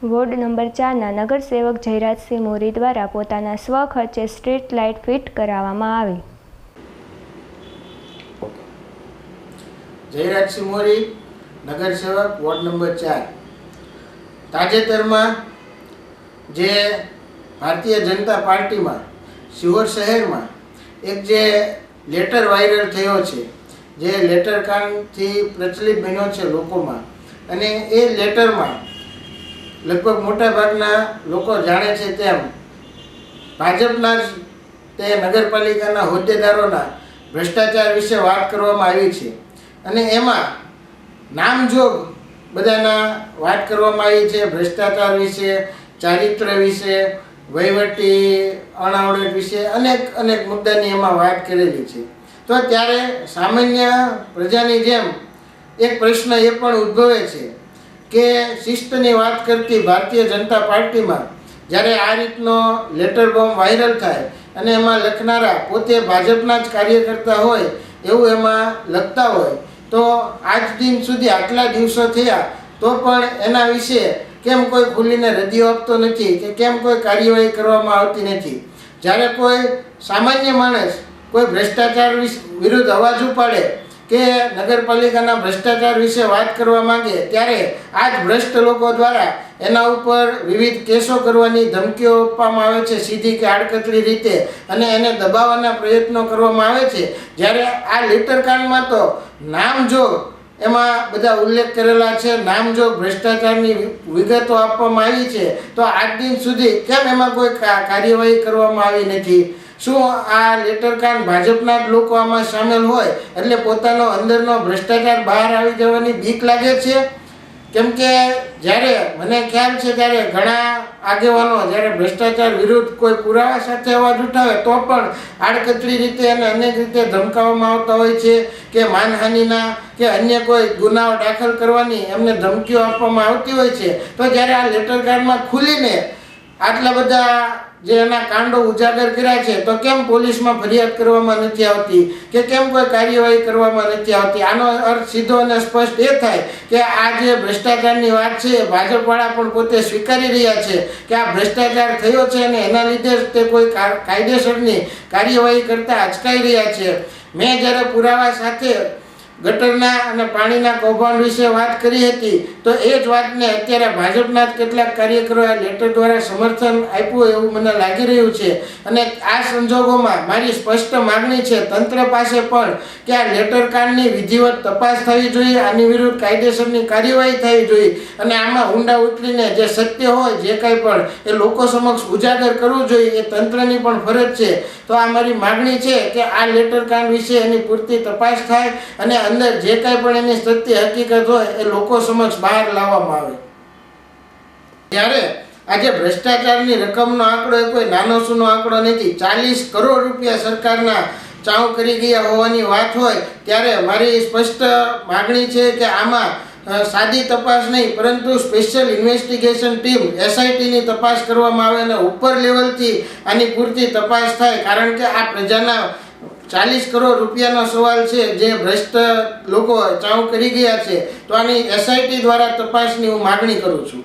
Ward number ચારના નગરસેવક જયરાજસિંહ મોરી દ્વારા પોતાના સ્વખર્ચે સ્ટ્રીટ લાઇટ ફિટ કરાવવામાં આવી. જયરાજસિંહ મોરી, નગરસેવક, વોર્ડ નંબર ચાર. તાજેતરમાં જે ભારતીય જનતા પાર્ટીમાં શિહોર શહેરમાં એક જે લેટર વાયરલ થયો છે, જે લેટર કામથી પ્રચલિત બન્યો છે લોકોમાં, અને એ લેટરમાં લગભગ મોટા ભાગના લોકો જાણે છે તેમ ભાજપના જ તે નગરપાલિકાના હોદ્દેદારોના ભ્રષ્ટાચાર વિશે વાત કરવામાં આવી છે. અને એમાં નામજોગ બધાના વાત કરવામાં આવી છે. ભ્રષ્ટાચાર વિશે, ચારિત્ર વિશે, વહીવટી અણાવડત વિશે અનેક અનેક મુદ્દાની એમાં વાત કરેલી છે. તો ત્યારે સામાન્ય પ્રજાની જેમ એક પ્રશ્ન એ પણ ઉદ્ભવે છે કે શિસ્તની વાત કરતી ભારતીય જનતા પાર્ટીમાં જ્યારે આ રીતનો લેટર બોમ્બ વાયરલ થાય અને એમાં લખનારા પોતે ભાજપના જ કાર્યકર્તા હોય એવું એમાં લખતા હોય, તો આજ દિન સુધી આટલા દિવસો થયા, તો પણ એના વિશે કેમ કોઈ ખુલીને રદિયો આપતો નથી કે કેમ કોઈ કાર્યવાહી કરવામાં આવતી નથી? જ્યારે કોઈ સામાન્ય માણસ કોઈ ભ્રષ્ટાચાર વિરુદ્ધ અવાજ ઉપાડે કે નગરપાલિકાના ભ્રષ્ટાચાર વિશે વાત કરવા માંગે ત્યારે આ જ ભ્રષ્ટ લોકો દ્વારા એના ઉપર વિવિધ કેસો કરવાની ધમકીઓ આપવામાં આવે છે. સીધી કે આડકતરી રીતે અને એને દબાવવાના પ્રયત્નો કરવામાં આવે છે. જ્યારે આ લેટરકાંડમાં તો તો નામજોગ એમાં બધા ઉલ્લેખ કરેલા છે નામજોગ ભ્રષ્ટાચારની વિગતો આપવામાં આવી છે, તો આજ દિન સુધી કેમ એમાં કોઈ કાર્યવાહી કરવામાં આવી નથી? શું આ લેટર કાંડ ભાજપના જ લોકો આમાં સામેલ હોય? એટલે પોતાનો અંદરનો ભ્રષ્ટાચાર બહાર આવી જવાની બીક લાગે છે? કેમ કે જ્યારે મને ખ્યાલ છે ત્યારે ઘણા આગેવાનો જ્યારે ભ્રષ્ટાચાર વિરુદ્ધ કોઈ પુરાવા સાથે અવાજ ઉઠાવે તો પણ આડકતરી રીતે અને અનેક રીતે ધમકાવવામાં આવતા હોય છે કે માનહાનિના કે અન્ય કોઈ ગુનાઓ દાખલ કરવાની એમને ધમકીઓ આપવામાં આવતી હોય છે. તો જ્યારે આ લેટર કાર્ડમાં ખુલીને આટલા બધા જે એના કાંડો ઉજાગર કર્યા છે, તો કેમ પોલીસમાં ફરિયાદ કરવામાં નથી આવતી કે કેમ કોઈ કાર્યવાહી કરવામાં નથી આવતી? આનો અર્થ સીધો અને સ્પષ્ટ એ થાય કે આ જે ભ્રષ્ટાચારની વાત છે, એ ભાજપવાળા પણ પોતે સ્વીકારી રહ્યા છે કે આ ભ્રષ્ટાચાર થયો છે અને એના લીધે જ તે કોઈ કાયદેસરની કાર્યવાહી કરતાં અચકાઈ રહ્યા છે. મેં જ્યારે પુરાવા સાથે ગટરના અને પાણીના કૌભાંડ વિશે વાત કરી હતી, તો એ જ વાતને અત્યારે ભાજપના જ કેટલાક કાર્યકરો આ લેટર દ્વારા સમર્થન આપ્યું એવું મને લાગી રહ્યું છે. અને આ સંજોગોમાં મારી સ્પષ્ટ માગણી છે, તંત્ર પાસે પણ, કે આ લેટર કાંડની વિધિવત તપાસ થવી જોઈએ, આની વિરુદ્ધ કાયદેસરની કાર્યવાહી થવી જોઈએ. અને આમાં ઊંડા ઉતરીને જે સત્ય હોય, જે કાંઈ પણ, એ લોકો સમક્ષ ઉજાગર કરવું જોઈએ, એ તંત્રની પણ ફરજ છે. તો આ મારી માગણી છે કે આ લેટર કાંડ વિશે એની પૂરતી તપાસ થાય અને અંદર જે કાંઈ પણ એની સત્ય હકીકત હોય એ લોકો સમક્ષ બહાર લાવવામાં આવે. ત્યારે આજે ભ્રષ્ટાચારની રકમનો આંકડો એ કોઈ નાનો સૂનો આંકડો નથી. ચાલીસ કરોડ રૂપિયા સરકારના ચાઉ કરી ગયા હોવાની વાત હોય ત્યારે મારી સ્પષ્ટ માગણી છે કે આમાં સાદી તપાસ નહીં, પરંતુ સ્પેશિયલ ઇન્વેસ્ટિગેશન ટીમ એસઆઈટીની તપાસ કરવામાં આવે અને ઉપર લેવલથી આની પૂરતી તપાસ થાય, કારણ કે આ પ્રજાના ચાલીસ કરોડ રૂપિયાનો સવાલ છે, જે ભ્રષ્ટ લોકો ચાઉ કરી ગયા છે, તો આની એસઆઈટી દ્વારા તપાસની હું માગણી કરું છું.